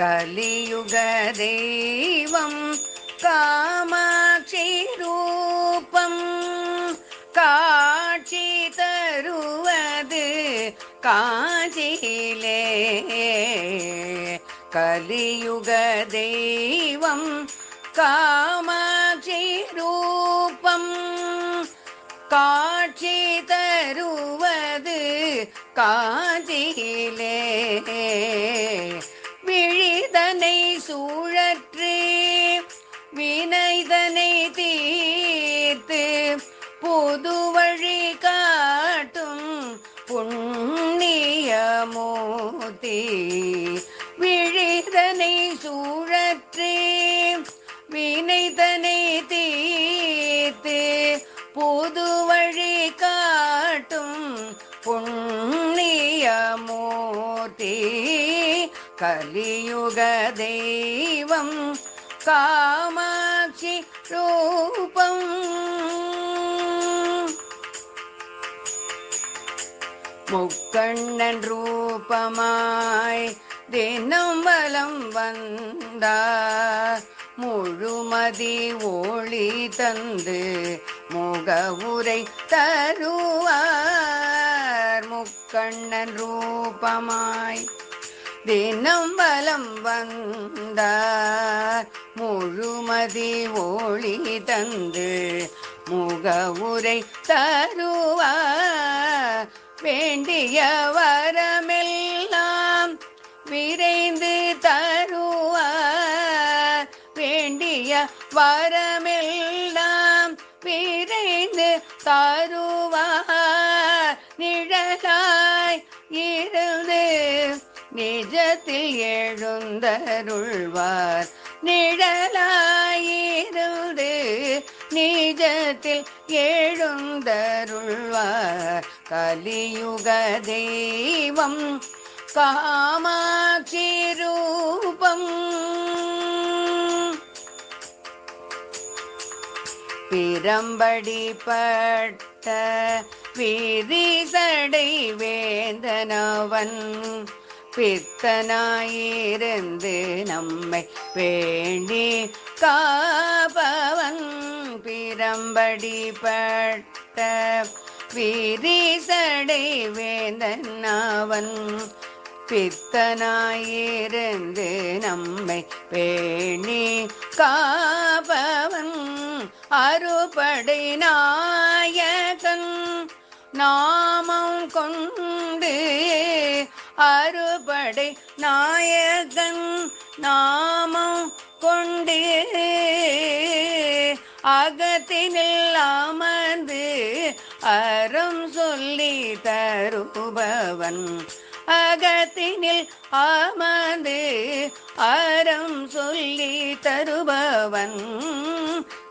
கலியுக தெய்வம் காமாட்சி ரூபம் காட்சி தருவது காஞ்சியிலே. கலியுக தெய்வம் காமாட்சி ரூபம் காட்சி தருவது காஞ்சியிலே. சூழற்று வினைதனை தீர்த்து புது வழி காட்டும் புண்ணியமூர்த்தி. விழிதனை சூழற்று வினைதனை தீர்த்து புது வழி காட்டும் புண்ணியமூர்த்தி. கலியுக தெய்வம் காமாட்சி ரூபம். முக்கண்ணன் ரூபமாய் தினம் வலம் வந்தார். முழுமதி ஒளி தந்து முகவுரை தருவார். முக்கண்ணன் ரூபமாய் தினம் வலம் வந்தார். முழுமதி ஒளி தந்து முகவுரை தருவார். வேண்டிய வரமெல்லாம் விரைந்து தருவார். வேண்டிய வரமெல்லாம் விரைந்து தருவார். நிழலாய் இருந்து நிஜத்தில் எழுந்தருள்வார். நிழலாயிருந்து நிஜத்தில் எழுந்தருள்வார். கலியுக தெய்வம் காமாட்சி ரூபம் பிரம்படி பட்ட விரிசடை வேந்தனவன். பித்தனாயிருந்து நம்மை வேண்டி காபவன் பிரம்படி பட்ட வேந்தன் அவன் பித்தனாயிருந்து நம்மை பேணி காபவன் அறுபடை நாயகன். நாமம் கொண்டு அறுபடை நாயகன் நாமம் கொண்டே அகத்தினில் அமர்ந்து அறம் சொல்லி தருபவன். அகத்தினில் அமர்ந்து அறம் சொல்லி தருபவன்.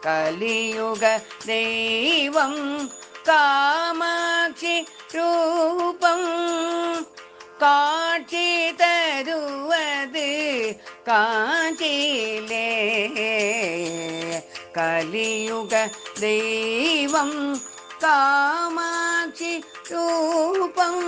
கலியுக தெய்வம் காமாட்சி ரூபம் காட்சி தருவது காஞ்சிலே கலியுக தெய்வம் காமாட்சி ரூபம்.